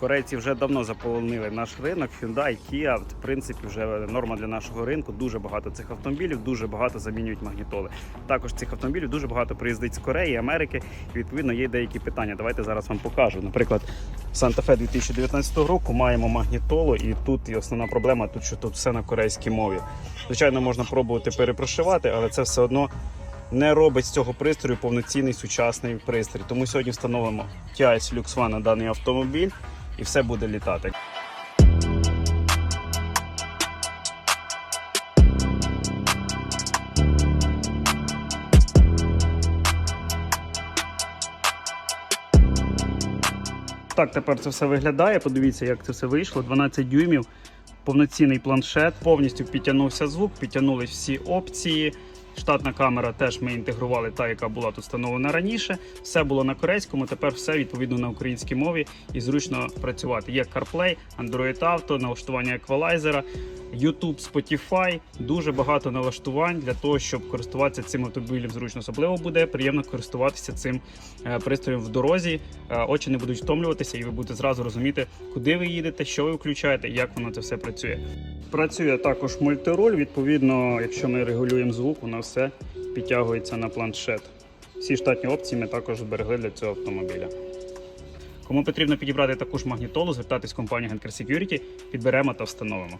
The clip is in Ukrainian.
Корейці вже давно заполонили наш ринок. Hyundai, Kia, в принципі, вже норма для нашого ринку. Дуже багато цих автомобілів, дуже багато замінюють магнітоли. Також цих автомобілів дуже багато приїздить з Кореї, Америки. І відповідно є деякі питання. Давайте зараз вам покажу. Наприклад, Santa Fe 2019 року маємо магнітолу, і тут і основна проблема тут, що тут все на корейській мові. Звичайно, можна пробувати перепрошивати, але це все одно не робить з цього пристрою повноцінний сучасний пристрій. Тому сьогодні встановимо TIS Lux One на даний автомобіль і все буде літати. Так, тепер це все виглядає. Подивіться, як це все вийшло. 12 дюймів, повноцінний планшет, повністю підтягнувся звук, підтягнулись всі опції. Штатна камера теж ми інтегрували та, яка була тут встановлена раніше. Все було на корейському, тепер все відповідно на українській мові і зручно працювати. Є CarPlay, Android Auto, налаштування еквалайзера, YouTube, Spotify. Дуже багато налаштувань для того, щоб користуватися цим автомобілем зручно. Особливо буде приємно користуватися цим е, пристроєм в дорозі. Е, Очі не будуть втомлюватися, і ви будете зразу розуміти, куди ви їдете, що ви включаєте, як воно це все працює. Працює також мультируль. Відповідно, якщо ми регулюємо звук, воно все підтягується на планшет. Всі штатні опції ми також зберегли для цього автомобіля. Кому потрібно підібрати таку ж магнітолу, звертатись в компанію Genker Security, підберемо та встановимо.